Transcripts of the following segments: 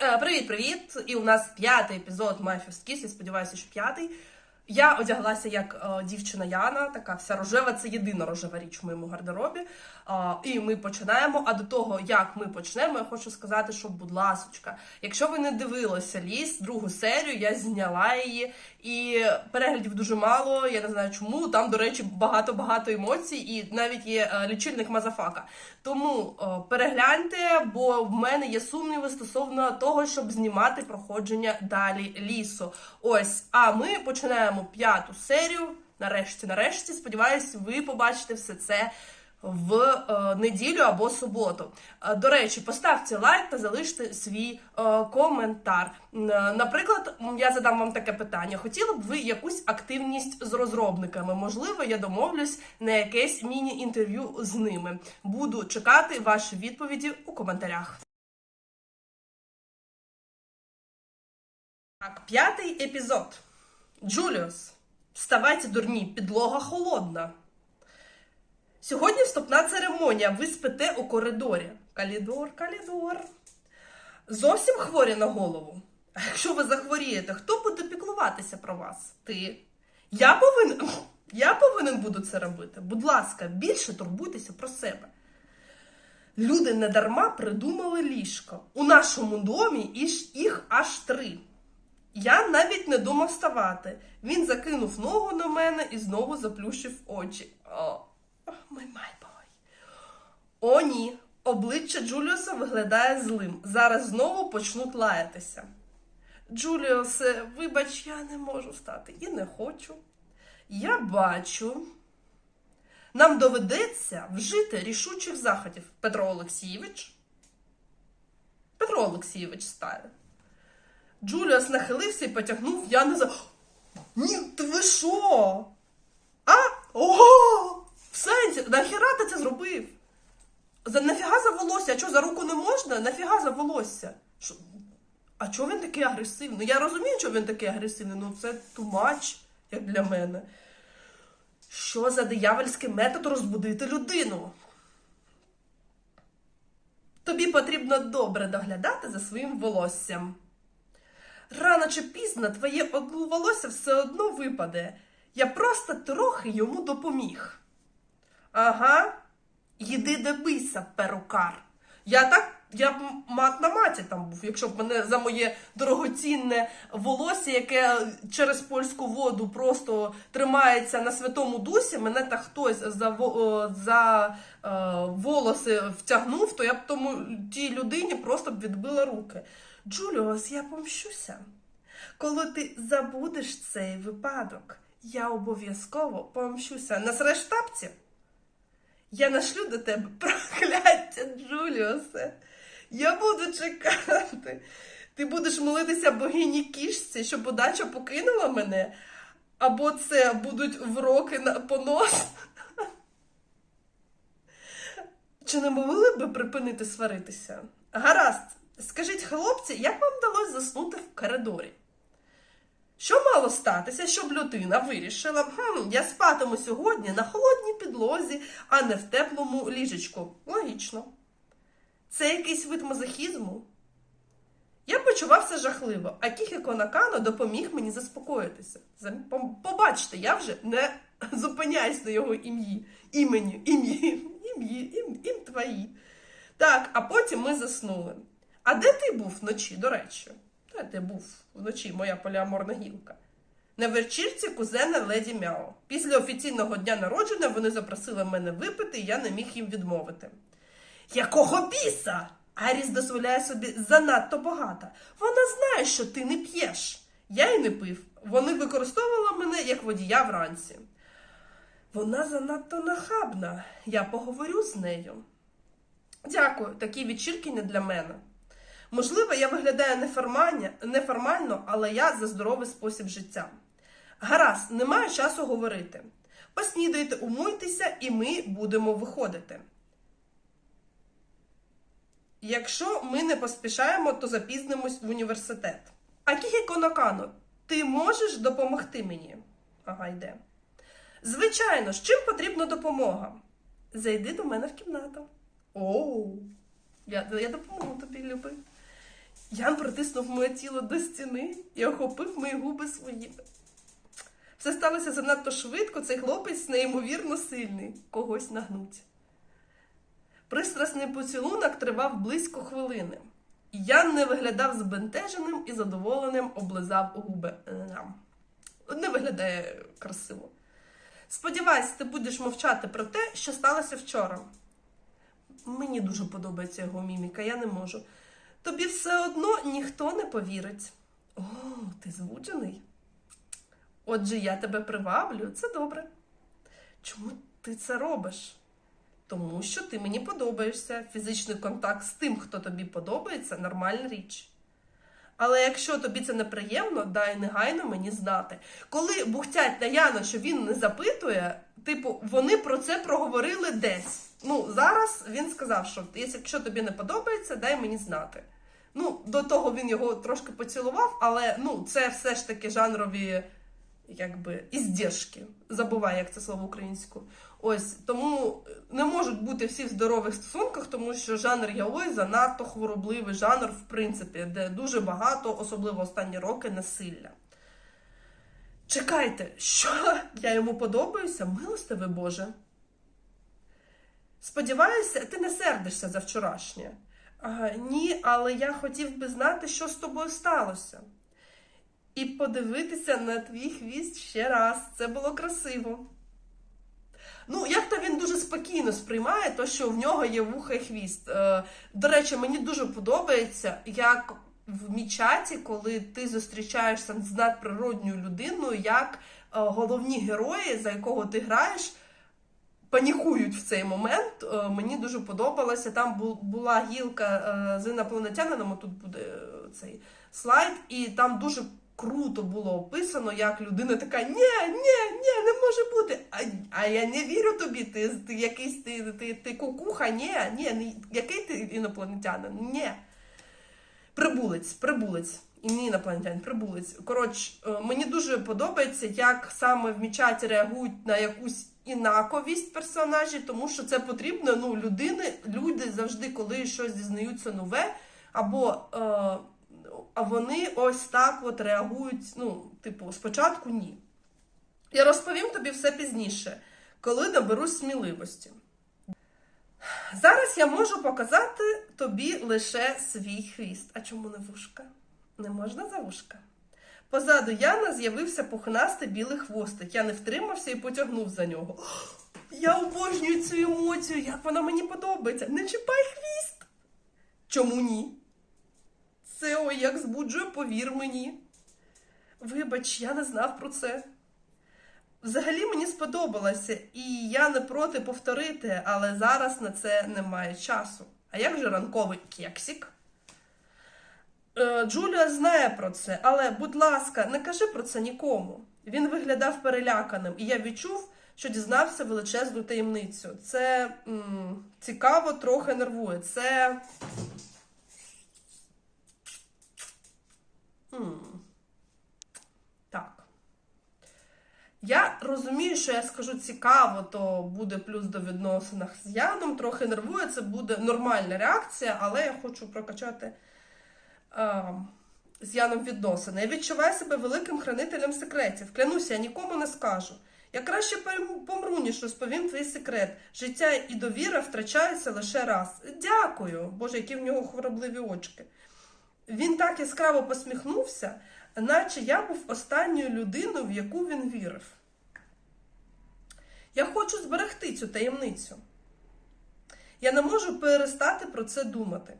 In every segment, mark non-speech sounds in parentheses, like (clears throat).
Привіт-привіт! І у нас п'ятий епізод My Кіс. Я сподіваюся, що п'ятий. Я одяглася як е, дівчина Яна, така вся рожева, це єдина рожева річ в моєму гардеробі. А, і ми починаємо. А до того, як ми почнемо, я хочу сказати, що, будь ласочка, якщо ви не дивилися ліс, другу серію, я зняла її, і переглядів дуже мало. Я не знаю чому. Там, до речі, багато-багато емоцій, і навіть є е, лічильник Мазафака. Тому е, перегляньте, бо в мене є сумніви стосовно того, щоб знімати проходження далі лісу. Ось, а ми починаємо п'яту серію. Нарешті, нарешті, сподіваюсь, ви побачите все це в е, неділю або суботу. Е, до речі, поставте лайк та залиште свій е, коментар. Н- Наприклад, я задам вам таке питання: хотіли б ви якусь активність з розробниками? Можливо, я домовлюсь на якесь міні-інтерв'ю з ними. Буду чекати ваші відповіді у коментарях. Так, п'ятий епізод. Джуліус, вставайте, дурні, підлога холодна. Сьогодні вступна церемонія. Ви спите у коридорі. Калідор, калідор. Зовсім хворі на голову. А якщо ви захворієте, хто буде піклуватися про вас? Ти. Я повинен. Я повинен буду це робити. Будь ласка, більше турбуйтеся про себе. Люди недарма придумали ліжко. У нашому домі їх аж три. Я навіть не думав вставати. Він закинув ногу на мене і знову заплющив очі. О, мой майбой. О, ні. Обличчя Джуліуса виглядає злим. Зараз знову почнуть лаятися. Джуліусе, вибач, я не можу встати і не хочу. Я бачу. Нам доведеться вжити рішучих заходів. Петро Олексійович. Петро Олексійович стає. Джуліус нахилився і потягнув Яна за. Ні, ти ви що? А? Ого! В сенсі, нахіра ти це зробив? За нафіга за волосся? А що, за руку не можна? Нафіга за волосся? Що? А чого він такий агресивний? Я розумію, чого він такий агресивний, ну це тумач, як для мене. Що за диявольський метод розбудити людину? Тобі потрібно добре доглядати за своїм волоссям. Рано чи пізно твоє одну волосся все одно випаде. Я просто трохи йому допоміг. Ага, їди дебися, перукар. Я так, я б мат на маті там був, якщо б мене за моє дорогоцінне волосся, яке через польську воду просто тримається на святому дусі, мене так хтось за, за е, волоси втягнув, то я б тому тій людині просто б відбила руки. Джуліус, я помщуся. Коли ти забудеш цей випадок, я обов'язково помщуся. Насреш тапці? Я нашлю до тебе прокляття, Джуліусе. Я буду чекати. Ти будеш молитися богині кішці, щоб удача покинула мене, або це будуть вроки на понос. Чи не могли б ви припинити сваритися? Гаразд, хлопці, як вам вдалося заснути в коридорі? Що мало статися, щоб людина вирішила, хм, я спатиму сьогодні на холодній підлозі, а не в теплому ліжечку? Логічно. Це якийсь вид мазохізму? Я почувався жахливо, а Кіхіко Накано допоміг мені заспокоїтися. Побачте, я вже не зупиняюсь на його ім'ї, імені, ім'ї, ім'ї, ім, ім твої. Так, а потім ми заснули. А де ти був вночі, до речі? Де ти був вночі, моя поліаморна гілка? На вечірці кузена Леді Мяо. Після офіційного дня народження вони запросили мене випити, і я не міг їм відмовити. Якого біса? Аріс дозволяє собі занадто багато. Вона знає, що ти не п'єш. Я й не пив. Вони використовували мене як водія вранці. Вона занадто нахабна. Я поговорю з нею. Дякую, такі вечірки не для мене. Можливо, я виглядаю неформально, але я за здоровий спосіб життя. Гаразд, немає часу говорити. Поснідайте, умуйтеся, і ми будемо виходити. Якщо ми не поспішаємо, то запізнимось в університет. Акіхіко Накано, ти можеш допомогти мені? Ага, йде. Звичайно, з чим потрібна допомога? Зайди до мене в кімнату. Оу, я, я допоможу тобі, любий. Ян притиснув моє тіло до стіни і охопив мої губи своїми. Все сталося занадто швидко, цей хлопець неймовірно сильний, когось нагнуть. Пристрасний поцілунок тривав близько хвилини. Ян не виглядав збентеженим і задоволеним облизав губи. Ням. Не виглядає красиво. Сподіваюсь, ти будеш мовчати про те, що сталося вчора. Мені дуже подобається його міміка, я не можу. Тобі все одно ніхто не повірить. О, ти звуджений? Отже, я тебе приваблю, це добре. Чому ти це робиш? Тому що ти мені подобаєшся. Фізичний контакт з тим, хто тобі подобається, нормальна річ. Але якщо тобі це неприємно, дай негайно мені знати. Коли бухтять на Яна, що він не запитує, типу, вони про це проговорили десь. Ну, зараз він сказав, що якщо тобі не подобається, дай мені знати. Ну, до того він його трошки поцілував, але ну, це все ж таки жанрові якби іздержки. Забуваю, як це слово українською. Ось тому не можуть бути всі в здорових стосунках, тому що жанр яой занадто хворобливий жанр, в принципі, де дуже багато, особливо останні роки, насилля. Чекайте, що (laughs) я йому подобаюся? Милостиве Боже. Сподіваюся, ти не сердишся за вчорашнє. А, ні, але я хотів би знати, що з тобою сталося. І подивитися на твій хвіст ще раз. Це було красиво. Ну, як то він дуже спокійно сприймає, то що в нього є вуха і хвіст. Е, до речі, мені дуже подобається, як в мічаті, коли ти зустрічаєшся з надприродньою людиною, як е, головні герої, за якого ти граєш, панікують в цей момент. Е, мені дуже подобалося. Там була гілка е, з інопланетянином, тут буде цей слайд, і там дуже круто було описано, як людина така: ні, ні, ні, не може бути. А, а я не вірю тобі. Ти, ти якийсь ти, ти, ти кукуха, ні, ні, ні, який ти інопланетянин? Ні. Прибулець, прибулець. І не інопланетянин, прибулець. Коротше, е, мені дуже подобається, як саме в мічаті реагують на якусь інаковість персонажів, тому що це потрібно. Ну, людини, люди завжди, коли щось дізнаються нове, або е, а вони ось так от реагують. Ну, типу, спочатку ні. Я розповім тобі все пізніше, коли наберусь сміливості. Зараз я можу показати тобі лише свій хвіст. А чому не вушка? Не можна за вушка. Позаду Яна з'явився пухнастий білий хвостик. Я не втримався і потягнув за нього. (gasps) Я обожнюю цю емоцію, як вона мені подобається. Не чіпай хвіст. Чому ні? Це ой, як збуджує, повір мені. Вибач, я не знав про це. Взагалі мені сподобалося, і я не проти повторити, але зараз на це немає часу. А як же ранковий кексик? Е, Джулія знає про це, але, будь ласка, не кажи про це нікому. Він виглядав переляканим, і я відчув, що дізнався величезну таємницю. Це м, цікаво, трохи нервує. Це. М, Так. Я розумію, що я скажу цікаво, то буде плюс до відносинах з Яном. Трохи нервує, це буде нормальна реакція, але я хочу прокачати а, з Яном відносини. Я відчуваю себе великим хранителем секретів. Клянуся, я нікому не скажу. Я краще помру, ніж розповім твій секрет. Життя і довіра втрачаються лише раз. Дякую, Боже, які в нього хворобливі очки. Він так яскраво посміхнувся, наче я був останньою людиною, в яку він вірив. Я хочу зберегти цю таємницю. Я не можу перестати про це думати.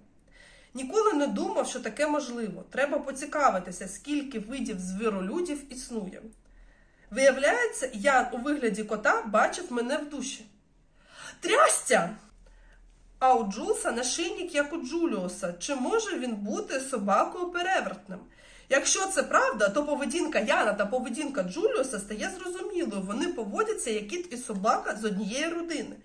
Ніколи не думав, що таке можливо. Треба поцікавитися, скільки видів звіролюдів існує. Виявляється, Ян у вигляді кота бачив мене в душі. Трястя! А у Джулса нашийник, як у Джуліуса. Чи може він бути собакою перевертним? Якщо це правда, то поведінка Яна та поведінка Джуліуса стає зрозумілою. Вони поводяться як кіт і собака з однієї родини.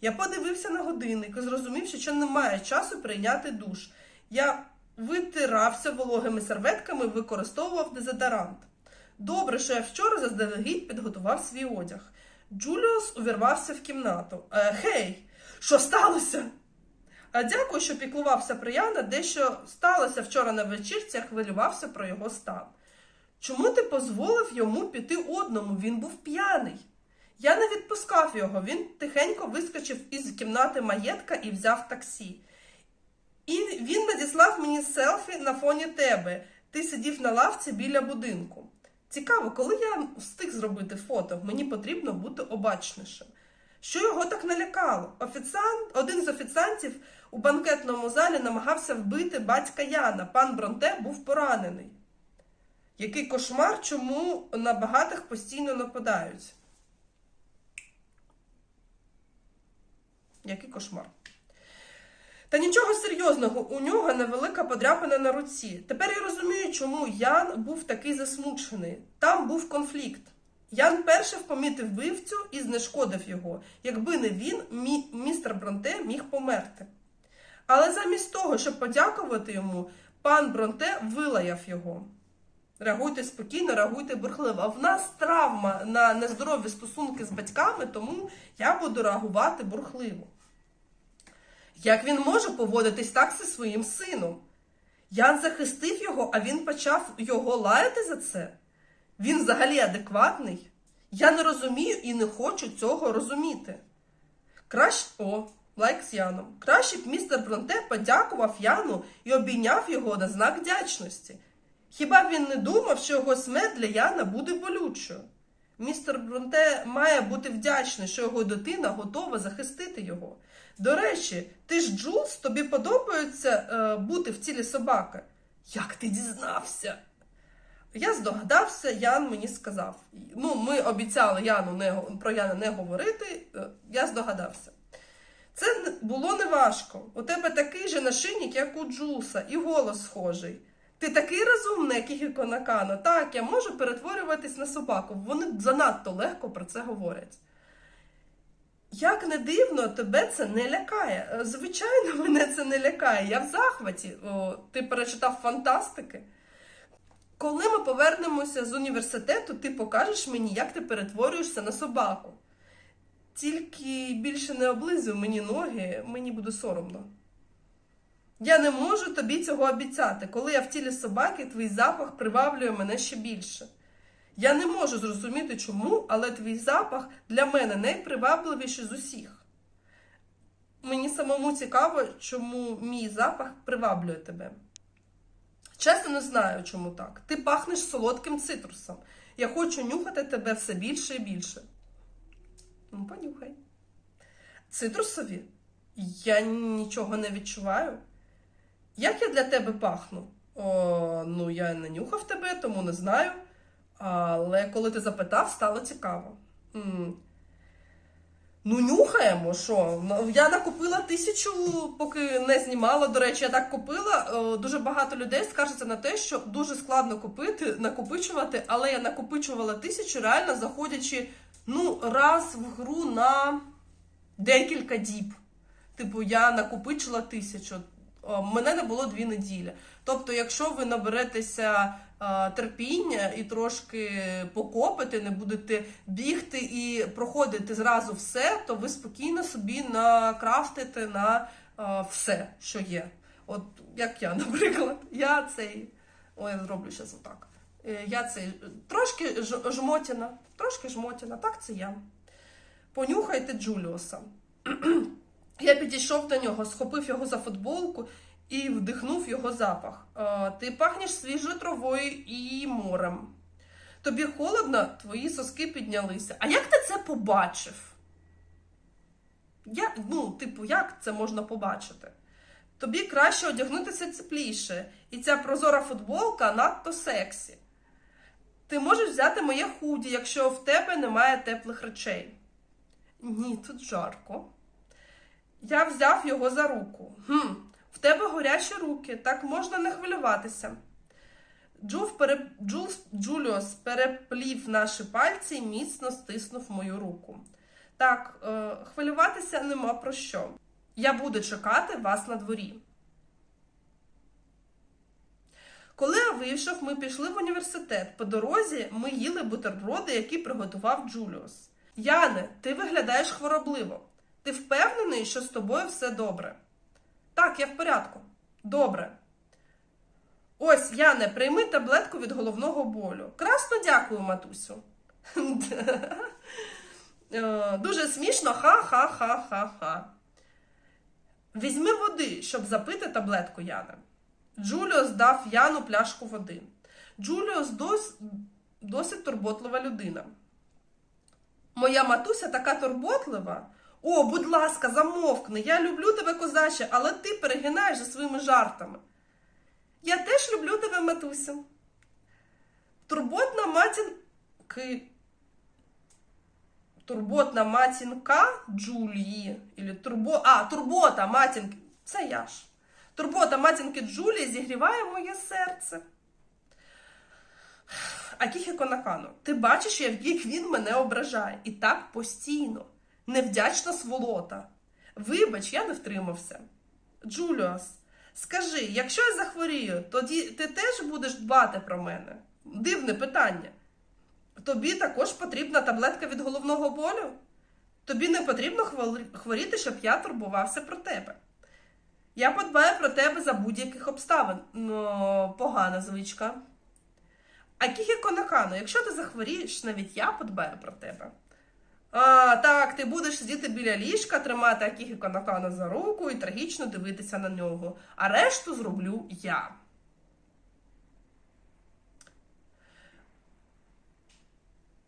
Я подивився на годинник і зрозумів, що немає часу прийняти душ. Я витирався вологими серветками використовував дезодорант. Добре, що я вчора заздалегідь підготував свій одяг. Джуліус увірвався в кімнату. Е, Гей, що сталося? Дякую, що піклувався про Яна, дещо сталося вчора на вечірці, я хвилювався про його стан. Чому ти дозволив йому піти одному? Він був п'яний. Я не відпускав його. Він тихенько вискочив із кімнати маєтка і взяв таксі. І він надіслав мені селфі на фоні тебе. Ти сидів на лавці біля будинку. Цікаво, коли я встиг зробити фото, мені потрібно бути обачнішим. Що його так налякало? Офіціант, один з офіціантів у банкетному залі намагався вбити батька Яна. Пан Бронте був поранений. Який кошмар, чому на багатих постійно нападають? Який кошмар? Та нічого серйозного, у нього невелика подряпина на руці. Тепер я розумію, чому Ян був такий засмучений. Там був конфлікт. Ян перший помітив вбивцю і знешкодив його. Якби не він, мі- містер Бронте міг померти. Але замість того, щоб подякувати йому, пан Бронте вилаяв його. Реагуйте спокійно, реагуйте бурхливо. А в нас травма на нездорові стосунки з батьками, тому я буду реагувати бурхливо. Як він може поводитись так зі своїм сином? Ян захистив його, а він почав його лаяти за це. Він взагалі адекватний. Я не розумію і не хочу цього розуміти. Краще, о, лайк з Яном. Краще б містер Бронте подякував Яну і обійняв його на знак вдячності. Хіба він не думав, що його смерть для Яна буде болючою? Містер Бронте має бути вдячний, що його дитина готова захистити його. До речі, ти ж Джулс, тобі подобається е, бути в тілі собаки. Як ти дізнався? Я здогадався, Ян мені сказав. Ну, ми обіцяли Яну не, про Яна не говорити. е, Я здогадався. Це було неважко. У тебе такий же нашийник, як у Джулса, і голос схожий. Ти такий розумний, як і Гіконакано. Так, я можу перетворюватись на собаку. Вони занадто легко про це говорять. Як не дивно, тебе це не лякає. Е, Звичайно, (laughs) мене це не лякає. Я в захваті. О, ти перечитав фантастики. Коли ми повернемося з університету, ти покажеш мені, як ти перетворюєшся на собаку. Тільки більше не облизуй мені ноги, мені буде соромно. Я не можу тобі цього обіцяти. Коли я в тілі собаки, твій запах приваблює мене ще більше. Я не можу зрозуміти чому, але твій запах для мене найпривабливіший з усіх. Мені самому цікаво, чому мій запах приваблює тебе. Чесно, не знаю, чому так. Ти пахнеш солодким цитрусом. Я хочу нюхати тебе все більше і більше. Ну, понюхай. Цитрусові? Я нічого не відчуваю. Як я для тебе пахну? О, ну, я не нюхав тебе, тому не знаю. Але коли ти запитав, стало цікаво. М. Ну, нюхаємо, що? Ну, Я накупила тисячу, поки не знімала. До речі, я так купила. Дуже багато людей скаржаться на те, що дуже складно купити, накопичувати, але я накопичувала тисячу, реально заходячи ну, раз в гру на декілька діб. Типу, я накопичила тисячу. Мене не було дві неділі. Тобто, якщо ви наберетеся терпіння і трошки покопите, не будете бігти і проходити зразу все, то ви спокійно собі накрафтите на все, що є. От як я, (laughs) наприклад, я цей. Ой, я зроблю зараз отак. Е, Я цей трошки жмотіна, трошки жмотіна, так це я. Понюхайте Джуліуса. (clears throat) Я підійшов до нього, схопив його за футболку і вдихнув його запах. Е, Ти пахнеш свіжою травою і морем. Тобі холодно, твої соски піднялися. А як ти це побачив? Я, ну, типу, як це можна побачити? Тобі краще одягнутися тепліше, і ця прозора футболка надто сексі. Ти можеш взяти моє худі, якщо в тебе немає теплих речей. Ні, тут жарко. Я взяв його за руку. Хм, в тебе горячі руки, так можна не хвилюватися. Джув пере... Джулс... Джуліус переплів наші пальці і міцно стиснув мою руку. Так, е, хвилюватися нема про що. Я буду чекати вас на дворі. Коли я вийшов, ми пішли в університет. По дорозі ми їли бутерброди, які приготував Джуліус. Яне, ти виглядаєш хворобливо. Ти впевнений, що з тобою все добре? Так, я в порядку. Добре. Ось, Яне, прийми таблетку від головного болю. Красно дякую, матусю. Е, Дуже смішно, ха-ха-ха-ха-ха. Візьми води, щоб запити таблетку Яне. Джуліус дав Яну пляшку води. Джуліус дос, досить турботлива людина. Моя матуся така турботлива. О, будь ласка, замовкни. Я люблю тебе, козаче, але ти перегинаєш за своїми жартами. Я теж люблю тебе, матусю. Турботна матінки. Турботна матінка Джулії. Турбо... А, турбота матінки. Це я ж. Турбота матінки Джулії зігріває моє серце. Акіхіко Накано, ти бачиш, як він мене ображає. І так постійно. Невдячна сволота. Вибач, я не втримався. Джуліус, скажи, якщо я захворію, тоді ти теж будеш дбати про мене? Дивне питання. Тобі також потрібна таблетка від головного болю? Тобі не потрібно хворіти, щоб я турбувався про тебе. Я подбаю про тебе за будь-яких обставин. Ну, погана звичка. А Кіхіко Накано, якщо ти захворієш, навіть я подбаю про тебе. А, так, ти будеш сидіти біля ліжка, тримати Акіхіко Накано за руку і трагічно дивитися на нього. А решту зроблю я.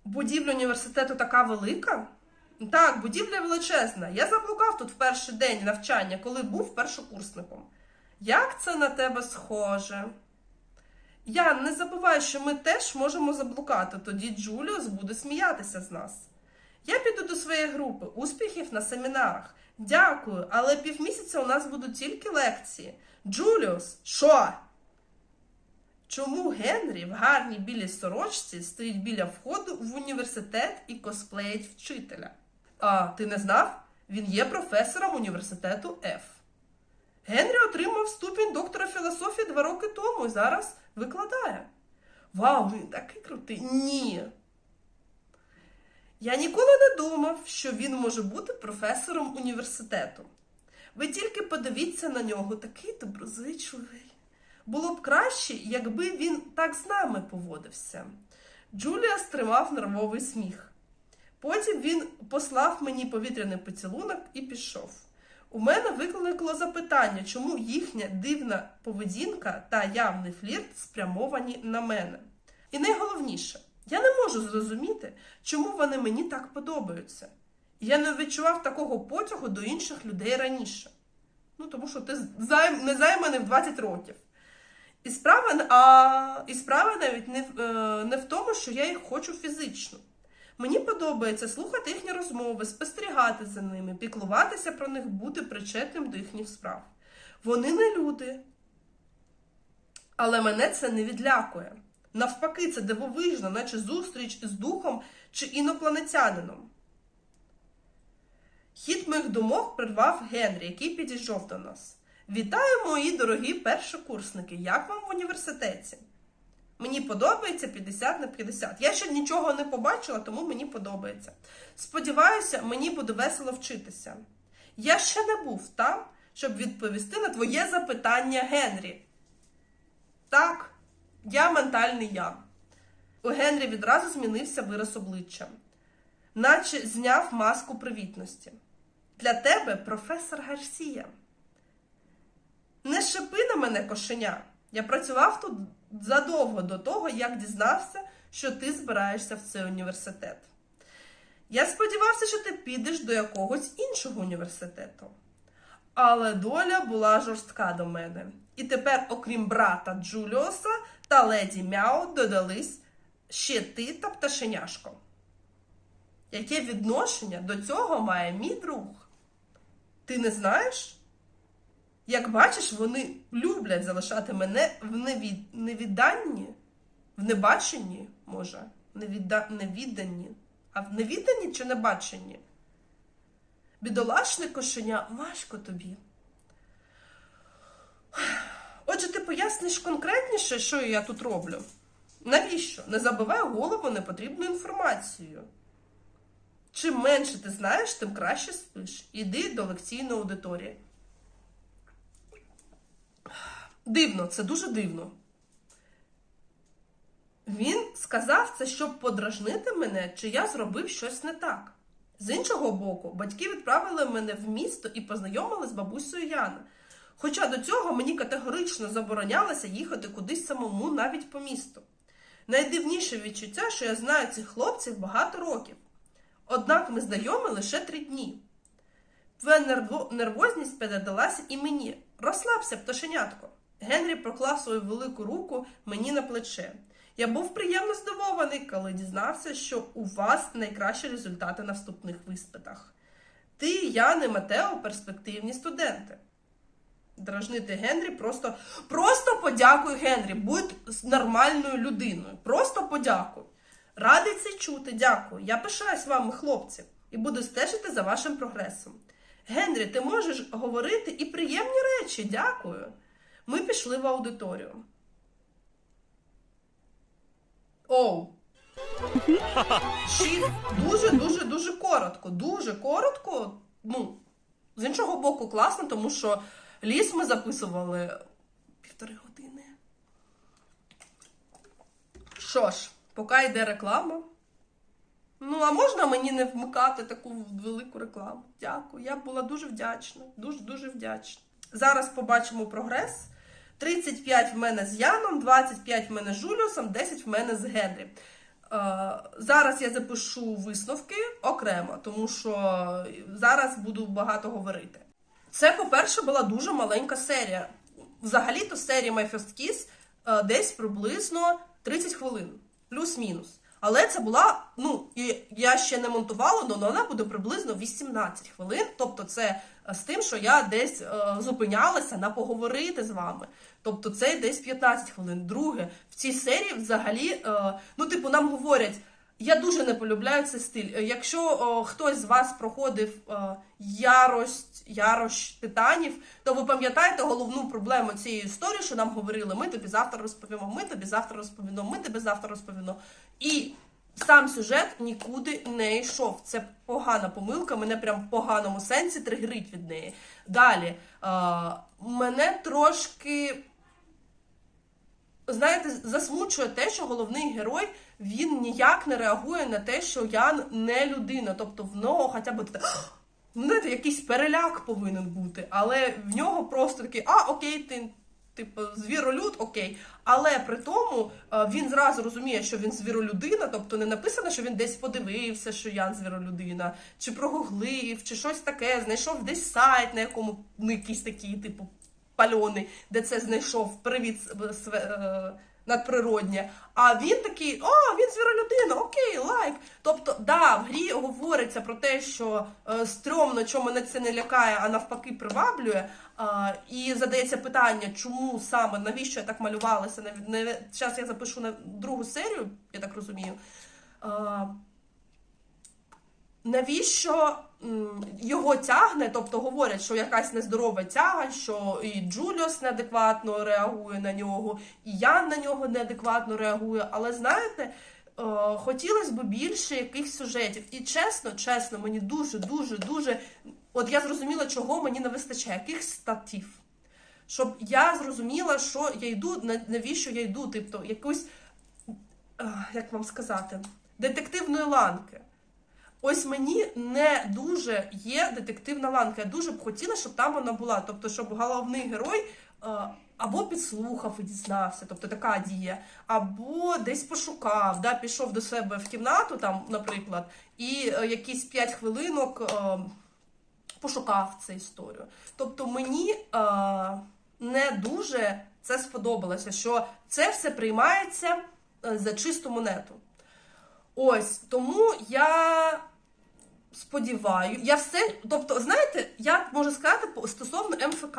Будівля університету така велика? Так, будівля величезна. Я заблукав тут в перший день навчання, коли був першокурсником. Як це на тебе схоже? Я не забувай, що ми теж можемо заблукати, тоді Джуліус буде сміятися з нас. Я піду до своєї групи. Успіхів на семінарах. Дякую, але півмісяця у нас будуть тільки лекції. Джуліус, що? Чому Генрі в гарній білій сорочці стоїть біля входу в університет і косплеїть вчителя? А, ти не знав? Він є професором університету Ф. Генрі отримав ступінь доктора філософії два роки тому і зараз викладає. Вау, він такий крутий. Ні. Я ніколи не думав, що він може бути професором університету. Ви тільки подивіться на нього, такий доброзичливий. Було б краще, якби він так з нами поводився. Джулія стримав нервовий сміх. Потім він послав мені повітряний поцілунок і пішов. У мене викликало запитання, чому їхня дивна поведінка та явний флірт спрямовані на мене. І найголовніше, я не можу зрозуміти, чому вони мені так подобаються. Я не відчував такого потягу до інших людей раніше. Ну, тому що ти займ- не займаний в 20 років. І справа, а, і справа навіть не, е, не в тому, що я їх хочу фізично. Мені подобається слухати їхні розмови, спостерігати за ними, піклуватися про них, бути причетним до їхніх справ. Вони не люди. Але мене це не відлякує. Навпаки, це дивовижно, наче зустріч із духом чи інопланетянином. Хід моїх думок прервав Генрі, який підійшов до нас. Вітаю, мої дорогі першокурсники! Як вам в університеті? Мені подобається 50 на 50. Я ще нічого не побачила, тому мені подобається. Сподіваюся, мені буде весело вчитися. Я ще не був там, щоб відповісти на твоє запитання, Генрі. Так, я ментальний я. У Генрі відразу змінився вираз обличчя, наче зняв маску привітності. Для тебе професор Гарсія. Не шипи на мене кошеня. Я працював тут задовго до того, як дізнався, що ти збираєшся в цей університет. Я сподівався, що ти підеш до якогось іншого університету. Але доля була жорстка до мене. І тепер, окрім брата Джуліоса та леді Мяу, додались ще ти та пташеняшко. Яке відношення до цього має мій друг? Ти не знаєш? Як бачиш, вони люблять залишати мене в невід... невідданні, в небаченні, може, невідда... невідданні, а в невідданні чи небаченні? Бідолашне кошеня, важко тобі. Отже, ти поясниш конкретніше, що я тут роблю? Навіщо? Не забивай голову непотрібною інформацією. Чим менше ти знаєш, тим краще спиш. Іди до лекційної аудиторії. Дивно, це дуже дивно. Він сказав це, щоб подражнити мене, чи я зробив щось не так. З іншого боку, батьки відправили мене в місто і познайомили з бабусею Яна. Хоча до цього мені категорично заборонялося їхати кудись самому навіть по місту. Найдивніше відчуття, що я знаю цих хлопців багато років. Однак ми знайомі лише три дні. Твоя нервозність передалася і мені. Розслабся, пташенятко. Генрі поклав свою велику руку мені на плече. Я був приємно здивований, коли дізнався, що у вас найкращі результати на вступних виспитах. Ти, Ян і Матео перспективні студенти. Дражнити Генрі просто просто подякуй Генрі, будь нормальною людиною. Просто подякуй. Радий це чути, дякую. Я пишаюсь вами, хлопці, і буду стежити за вашим прогресом. Генрі, ти можеш говорити і приємні речі, дякую. Ми пішли в аудиторію. Оу. Шість. Дуже, дуже, дуже коротко. Дуже коротко. Ну, з іншого боку, класно, тому що ліс ми записували півтори години. Що ж, поки йде реклама. Ну, а можна мені не вмикати таку велику рекламу? Дякую. Я була дуже вдячна. Дуже-дуже вдячна. Зараз побачимо прогрес. 35 в мене з Яном, 25 в мене з Жуліусом, 10 в мене з Генрі. Е, зараз я запишу висновки окремо, тому що зараз буду багато говорити. Це, по-перше, була дуже маленька серія. Взагалі-то серія My First Kiss е, десь приблизно 30 хвилин, плюс-мінус. Але це була, ну, і я ще не монтувала, але вона буде приблизно 18 хвилин. Тобто, це е, з тим, що я десь е, зупинялася на поговорити з вами. Тобто, це десь 15 хвилин. Друге, в цій серії взагалі, е, ну, типу, нам говорять. Я дуже не полюбляю цей стиль. Е, Якщо о, хтось з вас проходив е, ярость, ярость титанів, то ви пам'ятаєте головну проблему цієї історії, що нам говорили: ми тобі завтра розповімо, ми тобі завтра розповімо, ми тобі завтра розповімо. І сам сюжет нікуди не йшов. Це погана помилка, мене прям в поганому сенсі тригерить від неї. Далі, е, мене трошки знаєте, засмучує те, що головний герой він ніяк не реагує на те, що Ян не людина. Тобто в нього хоча б (gasps) ну, знаєте, якийсь переляк повинен бути, але в нього просто такий, а окей, ти. Типу, звіролюд, окей. Але при тому е, він зразу розуміє, що він звіролюдина, тобто не написано, що він десь подивився, що Ян звіролюдина, чи прогуглив, чи щось таке, знайшов десь сайт, на якому ну, якийсь такий, типу, пальоний, де це знайшов с- е, надприроднє. А він такий, о, він звіролюдина, окей, лайк. Тобто, да, в грі говориться про те, що е, стрьомно, чому мене це не лякає, а навпаки приваблює. Е, і задається питання, чому саме, навіщо я так малювалася? Не, не- Зараз я запишу на другу серію, я так розумію. А, навіщо його тягне, тобто говорять, що якась нездорова тяга, що і Джуліус неадекватно реагує на нього, і Ян на нього неадекватно реагує. Але знаєте, е, хотілося б більше якихось сюжетів. І чесно, чесно, мені дуже, дуже, дуже. От я зрозуміла, чого мені не вистачає, яких статів. Щоб я зрозуміла, що я йду, навіщо я йду, тобто якусь, е, як вам сказати, детективної ланки. Ось мені не дуже є детективна ланка. Я дуже б хотіла, щоб там вона була. Тобто, щоб головний герой е, або підслухав і дізнався, тобто така дія, або десь пошукав, да, пішов до себе в кімнату, там, наприклад, і е, якісь 5 хвилинок е, пошукав цю історію. Тобто мені не дуже це сподобалося, що це все приймається за чисту монету. Ось тому я сподіваю, я все. Тобто, знаєте, я можу сказати стосовно МФК.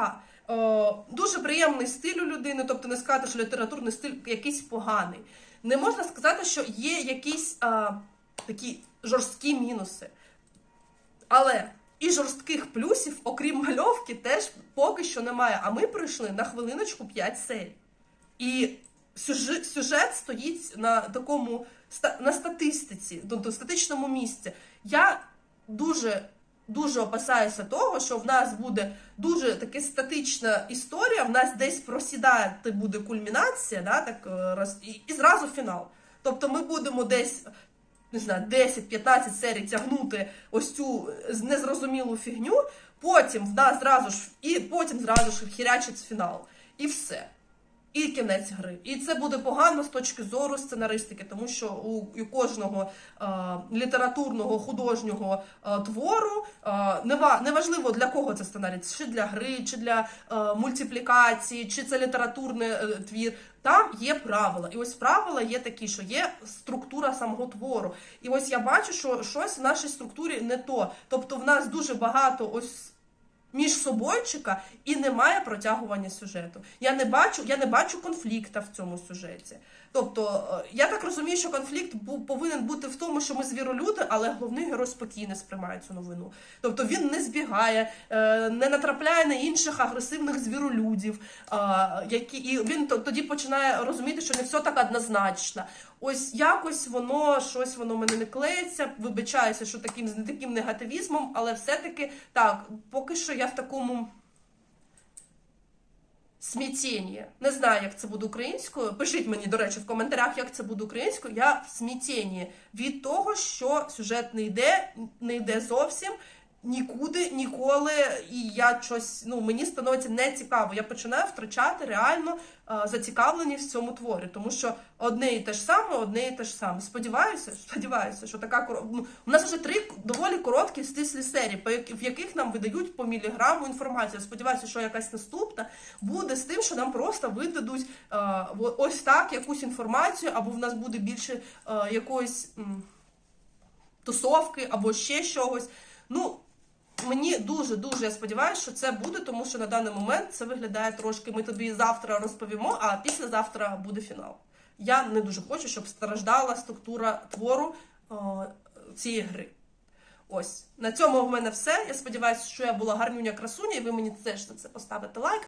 Е, дуже приємний стиль у людини, тобто не сказати, що літературний стиль якийсь поганий. Не можна сказати, що є якісь е, такі жорсткі мінуси. Але і жорстких плюсів, окрім мальовки, теж поки що немає. А ми пройшли на хвилиночку 5 серій. І сюжет, стоїть на такому на статистиці, тобто статичному місці. Я дуже дуже опасаюся того, що в нас буде дуже така статична історія, в нас десь просідати буде кульмінація, да, так, е, і, і зразу фінал. Тобто ми будемо десь. Не знаю, 10-15 серій тягнути ось цю незрозумілу фігню, потім в нас зразу ж і потім зразу ж хірячить фінал. І все. І кінець гри. І це буде погано з точки зору сценаристики, тому що у, кожного е, літературного художнього е, твору е, нева- неважливо для кого це сценарій, чи для гри, чи для мультиплікації, чи це літературний твір. Там є правила. І ось правила є такі, що є структура самого твору. І ось я бачу, що щось в нашій структурі не то. Тобто в нас дуже багато ось між собойчика і немає протягування сюжету. Я не бачу, я не бачу конфлікта в цьому сюжеті. Тобто, е, я так розумію, що конфлікт повинен бути в тому, що ми звіролюди, але головний герой спокійно сприймає цю новину. Тобто він не збігає, е, не натрапляє на інших агресивних звіролюдів, які і він то- тоді починає розуміти, що не все так однозначно. Ось якось воно щось воно мене не клеїться. Вибачаюся, що таким з таким негативізмом, але все-таки так, поки що я в такому. Смітєнні. Не знаю, як це буде українською. Пишіть мені, до речі, в коментарях, як це буде українською. Я в смітєнні від того, що сюжет не йде, не йде зовсім нікуди, ніколи. І я щось, ну мені становиться не цікаво. Я починаю втрачати реально е, зацікавленість в цьому творі, тому що одне і те ж саме, одне і те ж саме. Сподіваюся, сподіваюся, що така ну, у нас вже три доволі короткі стислі серії, в яких нам видають по міліграму інформацію. Сподіваюся, що якась наступна буде з тим, що нам просто видадуть е, ось так якусь інформацію, або в нас буде більше е, якоїсь. тусовки або ще чогось. Ну, мені дуже дуже я сподіваюся, що це буде, тому що на даний момент це виглядає трошки. Ми тобі завтра розповімо, а післязавтра буде фінал. Я не дуже хочу, щоб страждала структура твору о, цієї гри. Ось на цьому в мене все. Я сподіваюся, що я була гарнюня красуня, і ви мені теж за це поставите лайк.